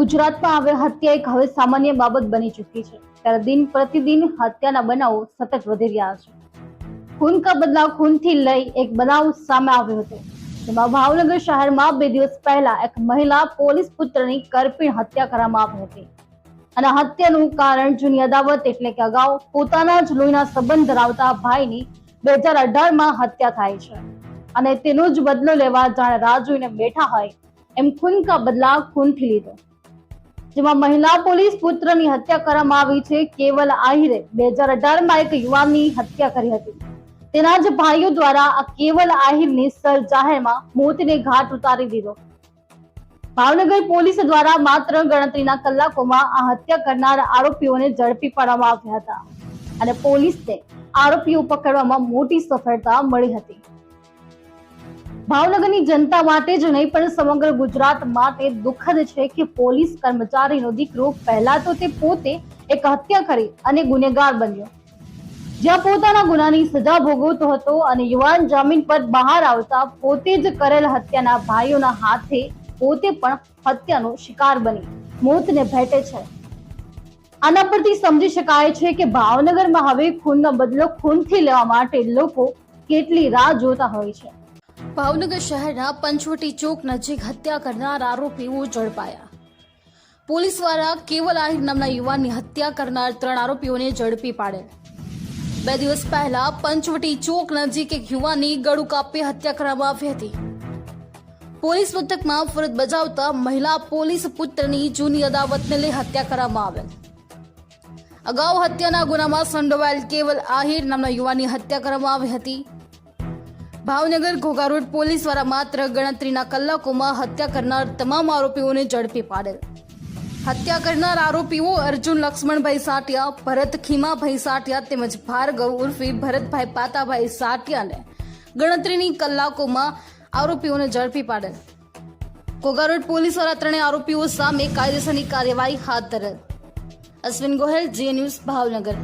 ગુજરાતમાં હવે હત્યા એક હવે સામાન્ય બાબત બની ચૂકી છે. ત્યારે દિન પ્રતિદિન હત્યાના બનાવો સતત વધી રહ્યા છે. ખૂન કા બદલા ખૂનથી લઈ એક બનાવ સામે આવ્યો હતો. જેમાં ભાવનગર શહેરમાં બે દિવસ પહેલા એક મહિલા પોલીસ પુત્રની કરપીણ હત્યા કરવામાં આવી હતી. અને હત્યાનું કારણ જૂની અદાવત એટલે કે અગાઉ પોતાના જ લોહીના સંબંધ ધરાવતા ભાઈની બે હજાર અઢારમાં હત્યા થાય છે. અને તેનો જ બદલો લેવા જાણે રાહ જોઈને બેઠા હોય એમ ખૂન કા બદલા ખૂનથી લીધો. જેમાં મહિલા પોલીસ પુત્રની હત્યા કરવામાં આવી છે. કેવલ આહિરે બે હજાર એક યુવાનની હત્યા કરી હતી. તેના જ ભાઈઓ દ્વારા આ કેવલ આહિરની સર જાહેરમાં મોતને ઘાટ ઉતારી દીધો. ભાવનગર પોલીસ દ્વારા માત્ર ગણતરીના કલાકોમાં આ હત્યા કરનાર આરોપીઓને ઝડપી પાડવામાં આવ્યા હતા. અને પોલીસને આરોપીઓ પકડવામાં મોટી સફળતા મળી હતી. ભાવનગરની જનતા માટે જ નહીં, પણ સમગ્ર ગુજરાત માટે દુઃખદ છે કે પોલીસ કર્મચારીનો દીકરો પહેલા તો તે પોતે એક હત્યા કરી અને ગુનેગાર બન્યો. જ્યાં પોતાના ગુનાની સજા ભોગવતો હતો અને યુવાન જામીન પર બહાર આવતા પોતે જ કરેલ હત્યાના ભાઈઓના હાથે પોતે પણ હત્યાનો શિકાર બની. મોતને ભેટે છે. આના પરથી સમજી શકાય છે કે ભાવનગરમાં હવે ખૂનનો બદલો ખૂનથી લેવા માટે લોકો કેટલી રાહ જોતા હોય છે. ભાવનગર શહેરના પંચવટી ચોક નજીક હત્યા કરનાર આરોપીઓ ઝડપાયા. પોલીસ દ્વારા કેવલ આહિર નામના યુવાનની હત્યા કરનાર ત્રણ આરોપીઓને ઝડપી પાડેલ. બે દિવસ પહેલા પંચવટી ચોક નજીક એક યુવાનની ગળું કાપી હત્યા કરવામાં આવી હતી. પોલીસ મથકમાં ફરજ બજાવતા મહિલા પોલીસ પુત્રની જૂની અદાવતને લઈ હત્યા કરવામાં આવેલ. અગાઉ હત્યાના ગુનામાં સંડોવાયેલ કેવલ આહિર નામના યુવાનની હત્યા કરવામાં આવી હતી. ભાવનગર ઘોઘા રોડ પોલીસ દ્વારા માત્ર ગણતરીના કલાકોમાં હત્યા કરનાર તમામ આરોપીઓને ઝડપી પાડેલ. હત્યા કરનાર આરોપીઓ અર્જુન લક્ષ્મણભાઈ સાટિયા, ભરત ખીમાભાઈ સાટિયા તેમજ ભાર્ગવ ઉર્ફી ભરતભાઈ પાતાભાઈ સાટિયાને ગણતરીની કલાકોમાં આરોપીઓને ઝડપી પાડેલ. ઘોઘા રોડ પોલીસ દ્વારા ત્રણેય આરોપીઓ સામે કાયદેસરની કાર્યવાહી હાથ ધરેલ. અશ્વિન ગોહેલ, જે ન્યૂઝ ભાવનગર.